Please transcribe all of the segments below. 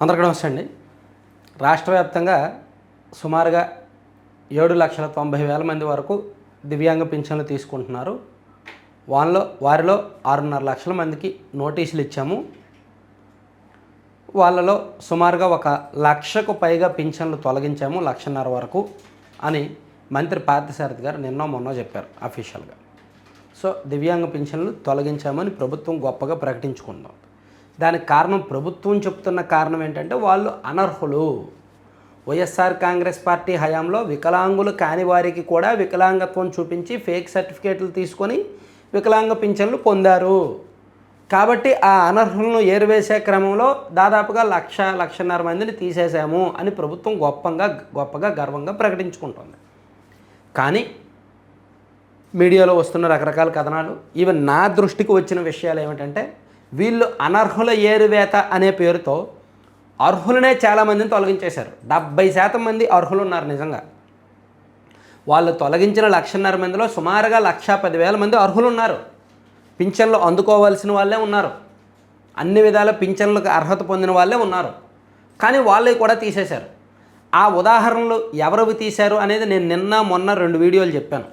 అందరికీ నమస్తే అండి. రాష్ట్ర వ్యాప్తంగా సుమారుగా ఏడు లక్షల తొంభై వేల మంది వరకు దివ్యాంగ పింఛన్లు తీసుకుంటున్నారు. వాళ్ళలో వారిలో ఆరున్నర లక్షల మందికి నోటీసులు ఇచ్చాము. వాళ్ళలో సుమారుగా ఒక లక్షకు పైగా పింఛన్లు తొలగించాము లక్షన్నర వరకు అని మంత్రి పార్థసారథి గారు నిన్న మొన్న చెప్పారు అఫీషియల్గా. సో దివ్యాంగ పింఛన్లు తొలగించామని ప్రభుత్వం గొప్పగా ప్రకటించుకుందాం దానికి కారణం ప్రభుత్వం చెప్తున్న కారణం ఏంటంటే వాళ్ళు అనర్హులు. వైఎస్ఆర్ కాంగ్రెస్ పార్టీ హయాంలో వికలాంగులు కాని వారికి కూడా వికలాంగత్వం చూపించి ఫేక్ సర్టిఫికేట్లు తీసుకొని వికలాంగ పింఛన్లు పొందారు. కాబట్టి ఆ అనర్హులను ఏరివేసే క్రమంలో దాదాపుగా లక్ష లక్షన్నర మందిని తీసేశాము అని ప్రభుత్వం గొప్పంగా గొప్పగా గర్వంగా ప్రకటించుకుంటుంది. కానీ మీడియాలో వస్తున్న రకరకాల కథనాలు ఈవెన్ నా దృష్టికి వచ్చిన విషయాలు ఏమిటంటే వీళ్ళు అనర్హుల ఏరువేత అనే పేరుతో అర్హులనే చాలామందిని తొలగించేశారు. డెబ్బై శాతం మంది అర్హులు ఉన్నారు నిజంగా. వాళ్ళు తొలగించిన లక్షన్నర మందిలో సుమారుగా లక్ష పదివేల మంది అర్హులు ఉన్నారు. పింఛన్లు అందుకోవాల్సిన వాళ్ళే ఉన్నారు. అన్ని విధాల పింఛన్లకు అర్హత పొందిన వాళ్ళే ఉన్నారు. కానీ వాళ్ళవి కూడా తీసేశారు. ఆ ఉదాహరణలు ఎవరవి తీశారు అనేది నేను నిన్న మొన్న రెండు వీడియోలు చెప్పాను.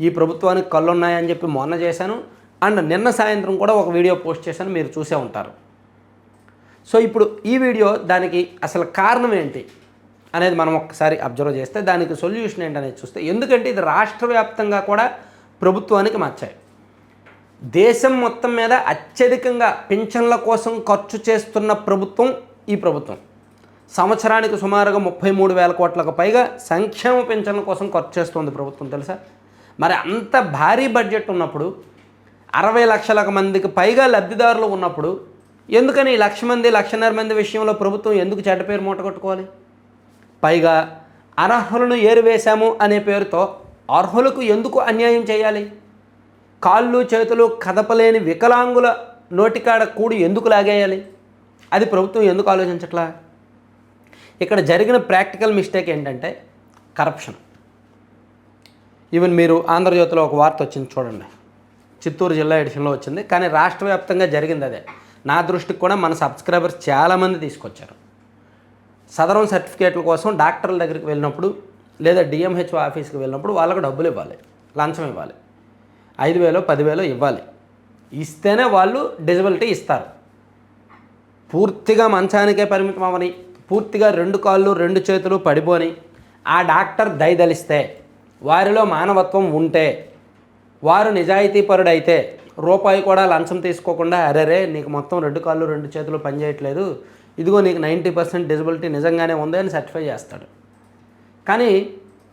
ఈ ప్రభుత్వానికి కళ్ళు ఉన్నాయని చెప్పి మొన్న చేశాను. అండ్ నిన్న సాయంత్రం కూడా ఒక వీడియో పోస్ట్ చేశాను మీరు చూసే ఉంటారు. సో ఇప్పుడు ఈ వీడియో దానికి అసలు కారణం ఏంటి అనేది మనం ఒకసారి అబ్జర్వ్ చేస్తే దానికి సొల్యూషన్ ఏంటనేది చూస్తే ఎందుకంటే ఇది రాష్ట్ర వ్యాప్తంగా కూడా ప్రభుత్వానికి మార్చాయి దేశం మొత్తం మీద అత్యధికంగా పింఛన్ల కోసం ఖర్చు చేస్తున్న ప్రభుత్వం ఈ ప్రభుత్వం. సంవత్సరానికి సుమారుగా ముప్పై మూడు వేల కోట్లకు పైగా సంక్షేమ పింఛన్ల కోసం ఖర్చు చేస్తుంది ప్రభుత్వం తెలుసా? మరి అంత భారీ బడ్జెట్ ఉన్నప్పుడు అరవై లక్షల మందికి పైగా లబ్ధిదారులు ఉన్నప్పుడు ఎందుకని ఈ లక్ష మంది లక్షన్నర మంది విషయంలో ప్రభుత్వం ఎందుకు చెడ్డ పేరు మూట కొట్టుకోవాలి? పైగా అనర్హులను ఏరివేశాము అనే పేరుతో అర్హులకు ఎందుకు అన్యాయం చేయాలి? కాళ్ళు చేతులు కదపలేని వికలాంగుల నోటికాడ కూడి ఎందుకు లాగేయాలి? అది ప్రభుత్వం ఎందుకు ఆలోచించట్లా? ఇక్కడ జరిగిన ప్రాక్టికల్ మిస్టేక్ ఏంటంటే కరప్షన్. ఈవెన్ మీరు ఆంధ్రజ్యోతిలో ఒక వార్త వచ్చింది చూడండి. చిత్తూరు జిల్లా ఎడిషన్లో వచ్చింది. కానీ రాష్ట్ర వ్యాప్తంగా జరిగింది అదే. నా దృష్టికి కూడా మన సబ్స్క్రైబర్స్ చాలామంది తీసుకొచ్చారు. సదరం సర్టిఫికేట్ల కోసం డాక్టర్ల దగ్గరికి వెళ్ళినప్పుడు లేదా డిఎంహెచ్ఓ ఆఫీస్కి వెళ్ళినప్పుడు వాళ్ళకు డబ్బులు ఇవ్వాలి. లంచం ఇవ్వాలి. ఐదు వేలు పదివేలు ఇవ్వాలి. ఇస్తేనే వాళ్ళు డిజబిలిటీ ఇస్తారు. పూర్తిగా మంచానికే పరిమితం అవని పూర్తిగా రెండు కాళ్ళు రెండు చేతులు పడిపోని ఆ డాక్టర్ దయదలిస్తే వారిలో మానవత్వం ఉంటే వారు నిజాయితీపరుడైతే రూపాయి కూడా లంచం తీసుకోకుండా అరేరే నీకు మొత్తం రెండు కాళ్ళు రెండు చేతులు పనిచేయట్లేదు ఇదిగో నీకు నైంటీ పర్సెంట్ డిజబిలిటీ నిజంగానే ఉంది అని సర్టిఫై చేస్తాడు. కానీ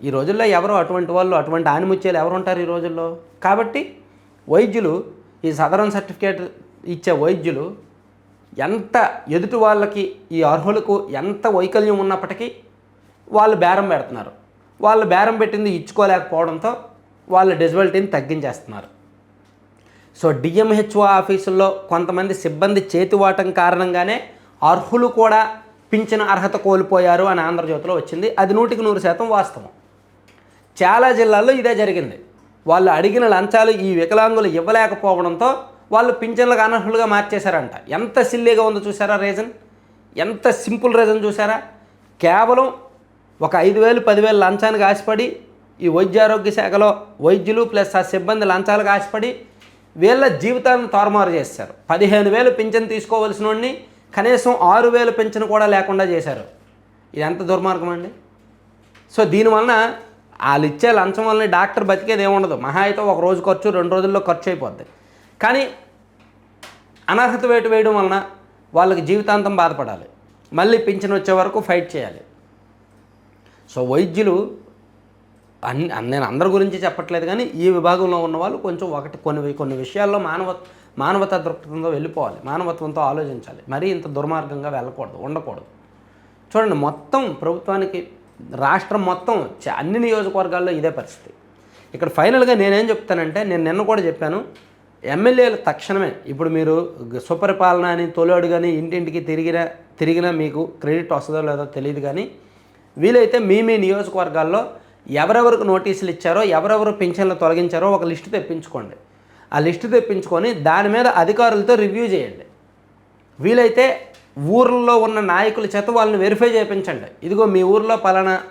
ఈ రోజుల్లో ఎవరు అటువంటి వాళ్ళు అటువంటి ఆనిముత్యాలు ఎవరు ఉంటారు ఈ రోజుల్లో? కాబట్టి వైద్యులు ఈ సదరన్ సర్టిఫికేట్ ఇచ్చే వైద్యులు ఎంత ఎదుటి వాళ్ళకి ఈ అర్హులకు ఎంత వైకల్యం ఉన్నప్పటికీ వాళ్ళు బేరం పెడుతున్నారు. వాళ్ళు బేరం పెట్టింది ఇచ్చుకోలేకపోవడంతో వాళ్ళ డిజబిలిటీని తగ్గించేస్తున్నారు. సో డిఎంహెచ్ఓ ఆఫీసుల్లో కొంతమంది సిబ్బంది చేతివాటం కారణంగానే అర్హులు కూడా పింఛన అర్హత కోల్పోయారు అని ఆంధ్రజ్యోతిలో వచ్చింది. అది నూటికి నూరు శాతం వాస్తవం. చాలా జిల్లాల్లో ఇదే జరిగింది. వాళ్ళు అడిగిన లంచాలు ఈ వికలాంగులు ఇవ్వలేకపోవడంతో వాళ్ళు పింఛన్లకు అనర్హులుగా మార్చేశారంట. ఎంత సిల్లీగా ఉందో చూసారా రీజన్? ఎంత సింపుల్ రీజన్ చూసారా కేవలం ఒక ఐదు వేలు పదివేలు లంచానికి ఆశపడి ఈ వైద్యారోగ్య శాఖలో వైద్యులు ప్లస్ ఆ సిబ్బంది లంచాలకు ఆశపడి వీళ్ళ జీవితాలను తారుమారు చేశారు పదిహేను వేలు పింఛన్ తీసుకోవలసిన వాడిని కనీసం ఆరు వేలు పింఛను కూడా లేకుండా చేశారు. ఇది ఎంత దుర్మార్గం అండి? సో దీనివలన వాళ్ళు ఇచ్చే లంచం వల్ల డాక్టర్ బతికేది ఏముండదు. మహా అయితే ఒక రోజు ఖర్చు రెండు రోజుల్లో ఖర్చు అయిపోద్ది. కానీ అనర్హత వేటు వేయడం వలన వాళ్ళకి జీవితాంతం బాధపడాలి. మళ్ళీ పింఛన్ వచ్చే వరకు ఫైట్ చేయాలి. సో వైద్యులు అన్ని నేను అందరి గురించి చెప్పట్లేదు కానీ ఈ విభాగంలో ఉన్న వాళ్ళు కొంచెం ఒకటి కొన్ని కొన్ని విషయాల్లో మానవ మానవతా దృక్పథంతో వెళ్ళిపోవాలి. మానవత్వంతో ఆలోచించాలి. మరీ ఇంత దుర్మార్గంగా వెళ్ళకూడదు ఉండకూడదు. చూడండి మొత్తం ప్రభుత్వానికి రాష్ట్రం మొత్తం అన్ని నియోజకవర్గాల్లో ఇదే పరిస్థితి. ఇక్కడ ఫైనల్గా నేనేం చెప్తానంటే నేను నిన్న కూడా చెప్పాను ఎమ్మెల్యేలు తక్షణమే ఇప్పుడు మీరు సుపరిపాలన అని తొలడు కానీ ఇంటింటికి తిరిగిన తిరిగినా మీకు క్రెడిట్ వస్తుందో లేదో తెలియదు కానీ వీలైతే మీ మీ నియోజకవర్గాల్లో ఎవరెవరికి నోటీసులు ఇచ్చారో ఎవరెవరు పింఛన్లు తొలగించారో ఒక లిస్టు తెప్పించుకోండి. ఆ లిస్టు తెప్పించుకొని దాని మీద అధికారులతో రివ్యూ చేయండి. వీలైతే ఊర్లో ఉన్న నాయకుల చేత వాళ్ళని వెరిఫై చేయించండి. ఇదిగో మీ ఊర్లో పలానా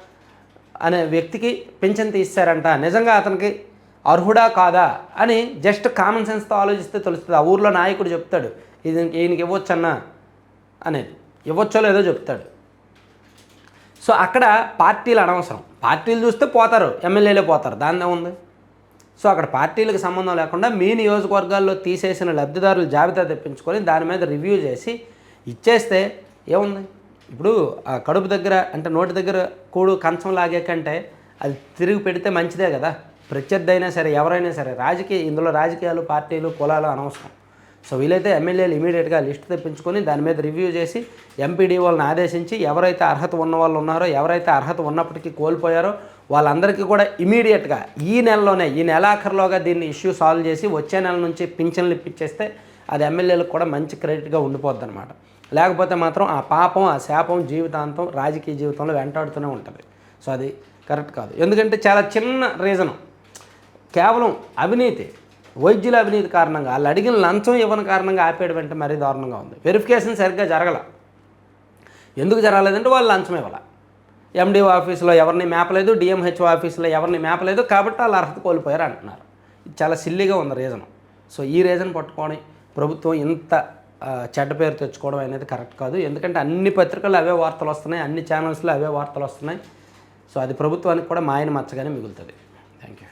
అనే వ్యక్తికి పింఛన్ తీస్తారంట నిజంగా అతనికి అర్హుడా కాదా అని జస్ట్ కామన్ సెన్స్తో ఆలోచిస్తే తెలుస్తుంది. ఆ ఊర్లో నాయకుడు చెప్తాడు ఇది ఈయనకి ఇవ్వచ్చన్నా? అనేది. ఇవ్వచ్చో లేదో చెప్తాడు. సో అక్కడ పార్టీలు అనవసరం. పార్టీలు చూస్తే పోతారు ఎమ్మెల్యేలే పోతారు దాని ఉంది. సో అక్కడ పార్టీలకు సంబంధం లేకుండా మీ నియోజకవర్గాల్లో తీసేసిన లబ్ధిదారుల జాబితా తెప్పించుకొని దాని మీద రివ్యూ చేసి ఇచ్చేస్తే ఏముంది? ఇప్పుడు ఆ కడుపు దగ్గర అంటే నోటి దగ్గర కూడు కంచం లాగే కంటే అది తిరిగి పెడితే మంచిదే కదా. ప్రత్యర్థి అయినా సరే ఎవరైనా సరే రాజకీయ ఇందులో రాజకీయాలు పార్టీలు కులాలు అనవసరం. సో వీలైతే ఎమ్మెల్యేలు ఇమీడియట్గా లిస్ట్ తెప్పించుకొని దాని మీద రివ్యూ చేసి ఎంపీడీ వాళ్ళని ఆదేశించి ఎవరైతే అర్హత ఉన్న వాళ్ళు ఉన్నారో ఎవరైతే అర్హత ఉన్నప్పటికీ కోల్పోయారో వాళ్ళందరికీ కూడా ఇమీడియట్గా ఈ నెలలోనే ఈ నెలాఖరులోగా దీన్ని ఇష్యూ సాల్వ్ చేసి వచ్చే నెల నుంచి పింఛన్లు ఇప్పించేస్తే అది ఎమ్మెల్యేలకు కూడా మంచి క్రెడిట్గా ఉండిపోద్ది అనమాట లేకపోతే మాత్రం ఆ పాపం ఆ శాపం జీవితాంతం రాజకీయ జీవితంలో వెంటాడుతూనే ఉంటుంది. సో అది కరెక్ట్ కాదు. ఎందుకంటే చాలా చిన్న రీజను. కేవలం అవినీతి. వైద్యుల అవినీతి కారణంగా వాళ్ళు అడిగిన లంచం ఇవ్వని కారణంగా ఆపేయడం అంటే మరీ దారుణంగా ఉంది. వెరిఫికేషన్ సరిగ్గా జరగల. ఎందుకు జరగలేదంటే వాళ్ళు లంచం ఇవ్వాల. ఎండిఓ ఆఫీసులో ఎవరిని మేపలేదు డిఎంహెచ్ఓ ఆఫీసులో ఎవరిని మేపలేదు కాబట్టి వాళ్ళు అర్హత కోల్పోయారు అంటున్నారు. ఇది చాలా సిల్లీగా ఉంది రీజన్. సో ఈ రీజన్ పట్టుకొని ప్రభుత్వం ఇంత చెడ్డ పేరు తెచ్చుకోవడం అనేది కరెక్ట్ కాదు. ఎందుకంటే అన్ని పత్రికలు అవే వార్తలు వస్తున్నాయి అన్ని ఛానల్స్లో అవే వార్తలు వస్తున్నాయి. సో అది ప్రభుత్వానికి కూడా మాయన మచ్చగానే మిగులుతుంది. Thank you